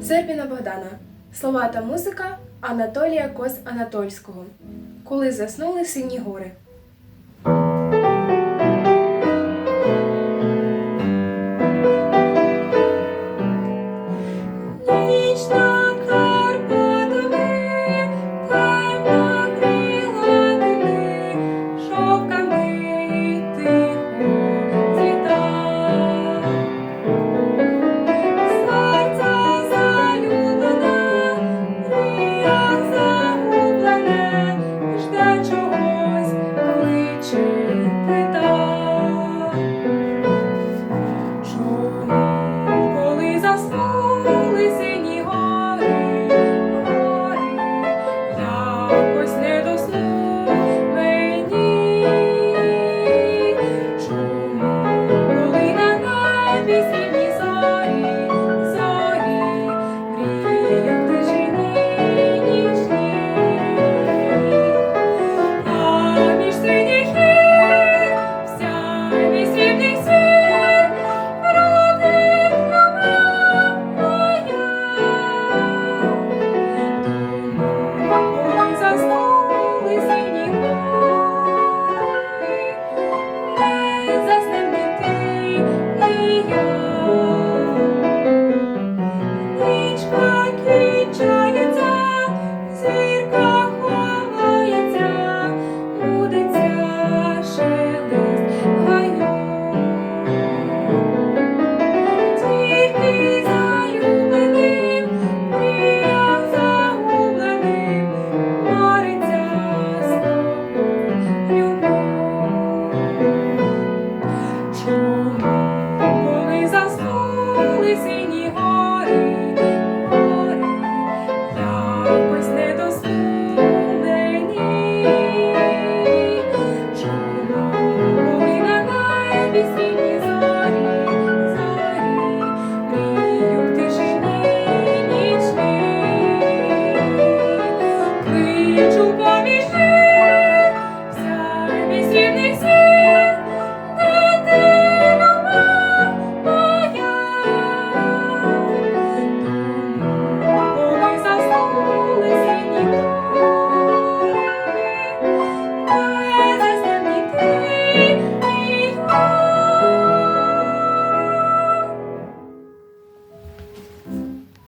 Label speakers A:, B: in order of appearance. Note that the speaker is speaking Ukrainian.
A: Зербіна Богдана. Слова та музика Анатолія Кос Анатольського. Коли заснули сині гори.